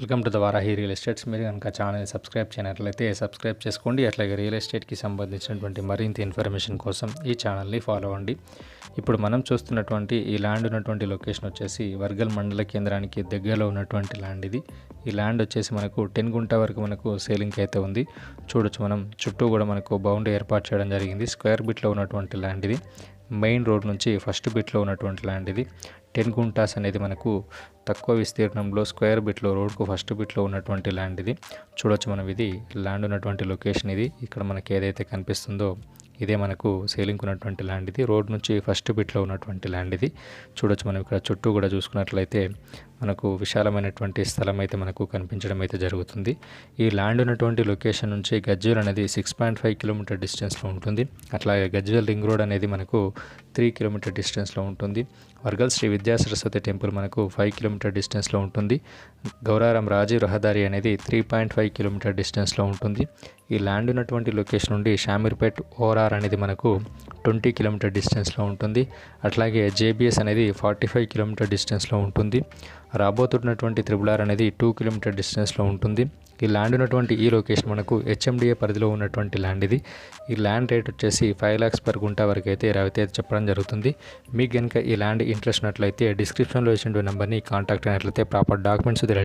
Welcome to the Varahi real estates. మీరు కనుక channel subscribe చేయనట్లయితే subscribe చేసుకోండి. అట్లాగే రియల్ ఎస్టేట్కి సంబంధించినటువంటి మరింత ఇన్ఫర్మేషన్ కోసం ఈ ఛానల్ని ఫాలో అవ్వండి. ఇప్పుడు మనం చూస్తున్నటువంటి ఈ ల్యాండ్ ఉన్నటువంటి లొకేషన్ వచ్చేసి వర్గల్ మండల కేంద్రానికి దగ్గరలో ఉన్నటువంటి ల్యాండ్ ఇది. ఈ ల్యాండ్ వచ్చేసి మనకు టెన్ గుంట వరకు మనకు సేలింగ్కి అయితే ఉంది. చూడొచ్చు మనం. చుట్టూ కూడా మనకు బౌండరీ ఏర్పాటు చేయడం జరిగింది. స్క్వేర్ బిట్లో ఉన్నటువంటి ల్యాండ్ ఇది. మెయిన్ రోడ్ నుంచి ఫస్ట్ బిట్లో ఉన్నటువంటి ల్యాండ్ ఇది. టెన్ గుంటాస్ అనేది మనకు తక్కువ విస్తీర్ణంలో స్క్వేర్ బిట్లో రోడ్కు ఫస్ట్ బిట్లో ఉన్నటువంటి ల్యాండ్ ఇది. చూడొచ్చు మనం ఇది ల్యాండ్ ఉన్నటువంటి లొకేషన్ ఇది. ఇక్కడ మనకి ఏదైతే కనిపిస్తుందో ఇదే మనకు సేలింగ్ ఉన్నటువంటి ల్యాండ్ ఇది. రోడ్ నుంచి ఫస్ట్ బిట్లో ఉన్నటువంటి ల్యాండ్ ఇది. చూడొచ్చు మనం ఇక్కడ చుట్టూ కూడా చూసుకున్నట్లయితే మనకు విశాలమైనటువంటి స్థలం అయితే మనకు కనిపించడం అయితే జరుగుతుంది. ఈ ల్యాండ్ ఉన్నటువంటి లొకేషన్ నుంచి గజ్వేల్ అనేది సిక్స్ పాయింట్ ఫైవ్ కిలోమీటర్ డిస్టెన్స్లో ఉంటుంది. అట్లాగే గజ్వేల్ రింగ్ రోడ్ అనేది మనకు త్రీ కిలోమీటర్ డిస్టెన్స్లో ఉంటుంది. వర్గల్ శ్రీ విద్యా సరస్వతి టెంపుల్ మనకు ఫైవ్ కిలోమీటర్ డిస్టెన్స్లో ఉంటుంది. గౌరారం రాజీవ్ రహదారి అనేది త్రీ పాయింట్ ఫైవ్ కిలోమీటర్ డిస్టెన్స్లో ఉంటుంది. ఈ ల్యాండ్ ఉన్నటువంటి లొకేషన్ నుండి షామీర్పేట్ ఓఆర్ఆర్ అనేది మనకు ట్వంటీ కిలోమీటర్ డిస్టెన్స్లో ఉంటుంది. అట్లాగే జేబీఎస్ అనేది ఫార్టీ ఫైవ్ కిలోమీటర్ డిస్టెన్స్లో ఉంటుంది. రాబోతున్నటువంటి త్రిబుల్ ఆర్ అనేది టూ కిలోమీటర్ డిస్టెన్స్లో ఉంటుంది. ఈ ల్యాండ్ ఉన్నటువంటి ఈ లొకేషన్ మనకు హెచ్ఎండిఏ పరిధిలో ఉన్నటువంటి ల్యాండ్ ఇది. ఈ ల్యాండ్ రేట్ వచ్చేసి ఫైవ్ ల్యాక్స్ పర్ గుంట వరకు అయితే రవితే చెప్పడం జరుగుతుంది. మీకు కనుక ఈ ల్యాండ్ ఇంట్రెస్ట్ ఉన్నట్లయితే డిస్క్రిప్షన్లో ఇచ్చిన నెంబర్ని కాంటాక్ట్ అయినట్లయితే ప్రాపర్ డాక్యుమెంట్స్